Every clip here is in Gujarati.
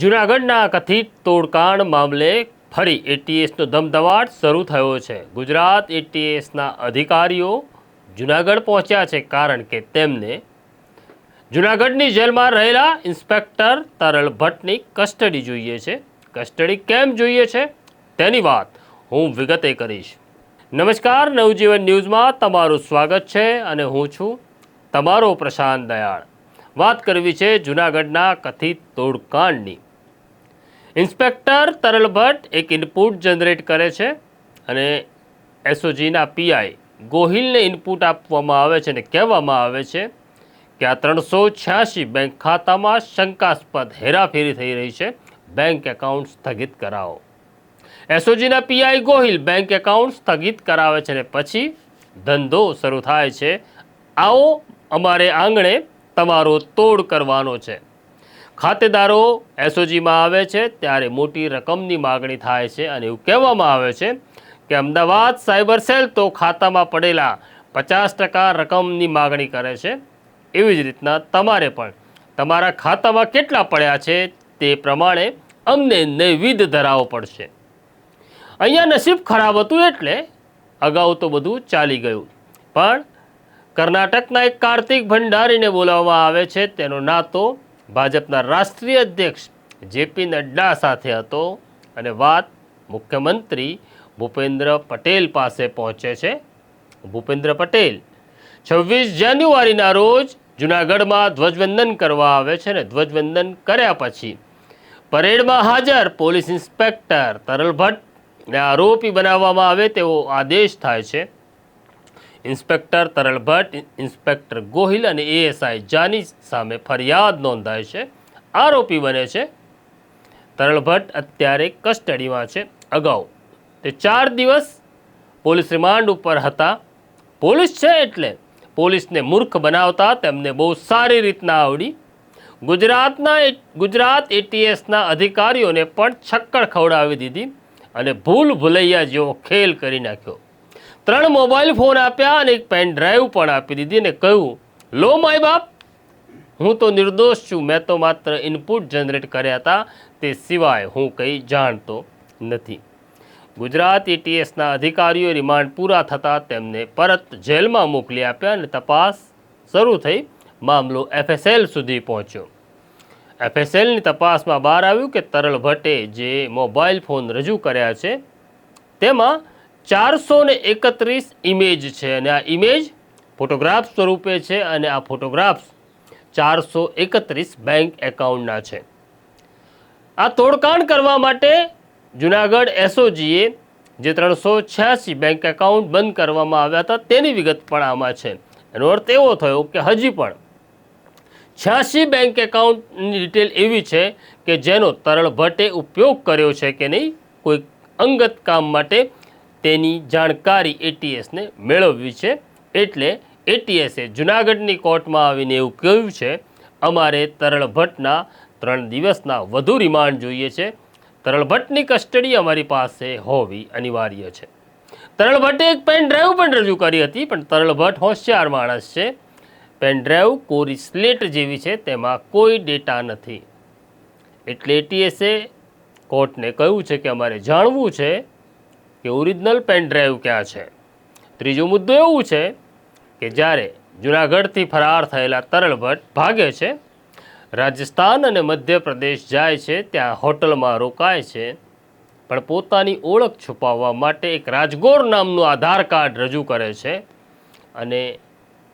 જૂનાગઢના કથિત તોડકાંડ મામલે ફરી એટીએસનો ધમધમાટ શરૂ થયો છે. ગુજરાત એટીએસના અધિકારીઓ જૂનાગઢ પહોંચ્યા છે કારણ કે તેમને જૂનાગઢની જેલમાં રહેલા ઇન્સ્પેક્ટર તરલ ભટ્ટની કસ્ટડી જોઈએ છે. કસ્ટડી કેમ જોઈએ છે? તેની વાત હું વિગતે કરીશ. નમસ્કાર, નવજીવન ન્યૂઝમાં તમારું સ્વાગત છે અને હું છું તમારો પ્રશાંત દયાળ. વાત કરવી છે જૂનાગઢના કથિત તોડકાંડની. ઇન્સ્પેક્ટર તરલ ભટ્ટ એક ઇનપુટ જનરેટ કરે છે અને એસઓજીના પીઆઈ ગોહિલને ઇનપુટ આપવામાં આવે છે અને કહેવામાં આવે છે કે આ ત્રણસો છ્યાસી બેંક ખાતામાં શંકાસ્પદ હેરાફેરી થઈ રહી છે. બેંક એકાઉન્ટ સ્થગિત કરાવો. એસઓજીના પીઆઈ ગોહિલ બેંક એકાઉન્ટ સ્થગિત કરાવે છે અને પછી ધંધો શરૂ થાય છે. આવો અમારે આંગણે તમારો તોડ કરવાનો છે. ખાતેદારો એસઓજીમાં આવે છે ત્યારે મોટી રકમની માગણી થાય છે અને એવું કહેવામાં આવે છે કે અમદાવાદ સાયબર સેલ તો ખાતામાં પડેલા પચાસ ટકા રકમની માગણી કરે છે. એવી જ રીતના તમારે પણ તમારા ખાતામાં કેટલા પડ્યા છે તે પ્રમાણે અમને નૈવિધ ધરાવવો પડશે. અહીંયા નસીબ ખરાબ હતું એટલે અગાઉ તો બધું ચાલી ગયું. પણ કર્ણાટકના એક કાર્તિક ભંડારીને બોલાવવામાં આવે છે. તેનો નાતો ભાજપના રાષ્ટ્રીય અધ્યક્ષ જેપી નડ્ડા સાથે હતો અને વાત મુખ્યમંત્રી ભૂપેન્દ્ર પટેલ પાસે પહોંચે છે. ભૂપેન્દ્ર પટેલ, છવ્વીસ જાન્યુઆરીના રોજ જૂનાગઢમાં ધ્વજવંદન કરવા આવે છે ને ધ્વજવંદન કર્યા પછી પરેડમાં હાજર પોલીસ ઇન્સ્પેક્ટર તરલ ભટ્ટને આરોપી બનાવવામાં આવે તેવો આદેશ થાય છે. ઇન્સ્પેક્ટર તરલ ભટ્ટ ઇન્સ્પેક્ટર ગોહિલ અને એએસઆઈ જાની સામે ફરિયાદ નોંધાય છે. આરોપી બને છે. તરલ ભટ્ટ અત્યારે કસ્ટડીમાં છે. અગાઉ તે ચાર દિવસ પોલીસ રિમાન્ડ ઉપર હતા. પોલીસ છે એટલે પોલીસને મૂર્ખ બનાવતા તેમને બહુ સારી રીતના આવડી. ગુજરાતના ગુજરાત એટીએસના અધિકારીઓને પણ છક્કર ખવડાવી દીધી અને ભૂલ ભૂલૈયા જેવો ખેલ કરી નાખ્યો. ત્રણ મોબાઈલ ફોન આપ્યા અને એક પેન ડ્રાઈવ પણ આપી દીધી અને કહ્યું, લો, માય બાપ. હું તો નિર્દોષ છું. મેં તો માત્ર ઇનપુટ જનરેટ કર્યા હતા. તે સિવાય હું કંઈ જાણતો નથી. ગુજરાત એટીએસના અધિકારીઓ રિમાન્ડ પૂરા થતાં તેમને પરત જેલમાં મોકલી આપ્યા અને તપાસ શરૂ થઈ. મામલો એફએસએલ સુધી પહોંચ્યો. એફએસએલની તપાસમાં બહાર આવ્યું કે તરલ ભટ્ટે જે મોબાઈલ ફોન રજૂ કર્યા છે, તેમાં ચારસો ને એકત્રીસ ઇમેજ છે. અને આ ઇમેજ ફોટોગ્રાફ સ્વરૂપે છે અને આ ફોટોગ્રાફ્સ ચારસો એકત્રીસ બેંક એકાઉન્ટના છે. આ તોડકાણ કરવા માટે જુનાગઢ એસઓજીએ જે ત્રણસો છ્યાસી બેંક એકાઉન્ટ બંધ કરવામાં આવ્યા હતા, તેની વિગત પણ આમાં છે. એનો અર્થ એવો થયો કે હજી પણ છ્યાસી બેંક એકાઉન્ટની ડિટેલ એવી છે કે જેનો તરણ ભટ્ટે ઉપયોગ કર્યો છે કે નહીં કોઈ અંગત કામ માટે તેની જાણકારી એટીએસને મેળવવી છે. એટલે એટીએસે જુનાગઢની કોર્ટમાં આવીને એવું કહ્યું છે, અમારે તરલ ભટ્ટના ત્રણ દિવસના વધુ રિમાન્ડ જોઈએ છે. તરલ ભટ્ટની કસ્ટડી અમારી પાસે હોવી અનિવાર્ય છે. તરલ ભટ્ટે એક પેન ડ્રાઈવ પણ રજૂ કરી હતી, પણ તરલ ભટ્ટ હોશિયાર માણસ છે. પેન ડ્રાઈવ કોરી સ્લેટ જેવી છે, તેમાં કોઈ ડેટા નથી. એટલે એટીએસે કોર્ટને કહ્યું છે કે અમારે જાણવું છે કે ઓરિજિનલ પેન ડ્રાઈવ ક્યાં છે? ત્રીજો મુદ્દો એવું છે કે જ્યારે જૂનાગઢથી ફરાર થયેલા તરલ ભટ્ટ ભાગે છે, રાજસ્થાન અને મધ્યપ્રદેશ જાય છે, ત્યાં હોટલમાં રોકાય છે, પણ પોતાની ઓળખ છુપાવવા માટે એક રાજગોર નામનું આધાર કાર્ડ રજૂ કરે છે અને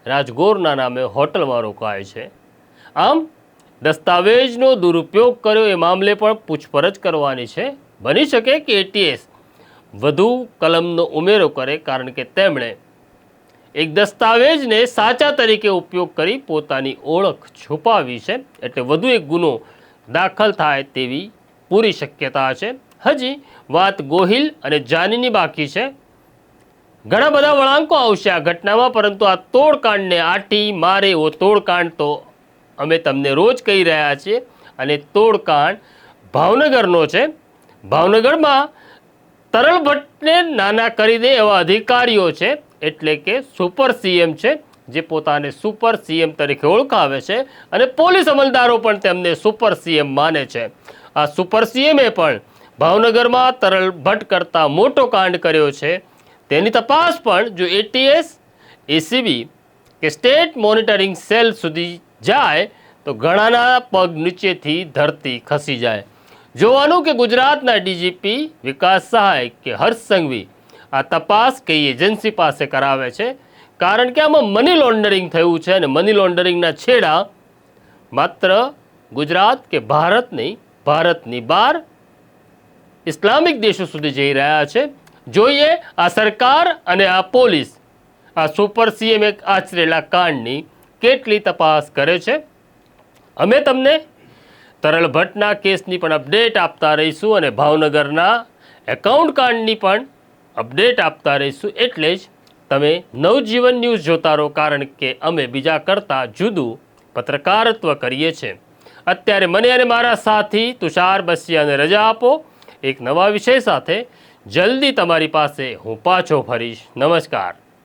રાજગોરના નામે હોટલમાં રોકાય છે. આમ, દસ્તાવેજનો દુરુપયોગ કર્યો એ મામલે પણ પૂછપરછ કરવાની છે. બની શકે કે એટીએસ વધુ કલમનો ઉમેરો કરે કારણ કે તેમણે એક દસ્તાવેજને સાચા તરીકે ઉપયોગ કરી પોતાની ઓળખ છુપાવી છે. એટલે વધુ એક ગુનો દાખલ થાય તેવી પૂરી શક્યતા છે. હજી વાત ગોહિલ અને જાનીની બાકી છે. ઘણા બધા વળાંકો આવશે આ ઘટનામાં, પરંતુ આ તોડકાંડને આટી મારે એવો તોડકાંડ તો અમે તમને રોજ કહી રહ્યા છીએ. અને તોડકાંડ ભાવનગરનો છે. ભાવનગરમાં તરલ ભટ્ટને નાના કરી દે એવા અધિકારીઓ છે, એટલે કે સુપર સીએમ છે, જે પોતાને સુપર સીએમ તરીકે ઓળખાવે છે અને પોલીસ અમલદારો પણ તેમને સુપર સીએમ માને છે. આ સુપર સીએમે પણ ભાવનગરમાં તરલ ભટ્ટ કરતાં મોટો કાંડ કર્યો છે. તેની તપાસ પણ જો એટીએસ એસીબી કે સ્ટેટ મોનિટરિંગ સેલ સુધી જાય, તો ઘણાના પગ નીચેથી ધરતી ખસી જાય. જોવાનું કે ગુજરાતના ડીજીપી વિકાસ સહાય કે હર્ષ સંઘવી આ તપાસ કઈ એજન્સી પાસે કરાવે છે કારણ કે આમાં મની લોન્ડરિંગ થયું છે અને મની લોન્ડરિંગના છેડા માત્ર ગુજરાત કે ભારત નહીં ભારતની બહાર ઇસ્લામિક દેશો સુધી જઈ રહ્યા છે જોઈએ આ સરકાર અને આ પોલીસ આ સુપર સીએમ એક આચરેલા કાંડની કેટલી તપાસ કરે છે અમે તમને તરલ ભટ્ટના કેસની પણ અપડેટ આપતા રહીશું અને ભાવનગરના એકાઉન્ટ કાંડની પણ અપડેટ આપતા રહીશું એટલે જ તમે નવજીવન ન્યૂઝ જોતા રહો, કારણ કે અમે બીજા કરતાં જુદું પત્રકારત્વ કરીએ છીએ. અત્યારે મને અને મારા સાથી તુષાર બસિયાને રજા આપો. એક નવા વિષય સાથે જલ્દી તમારી પાસે હું પાછો ફરીશ. નમસ્કાર.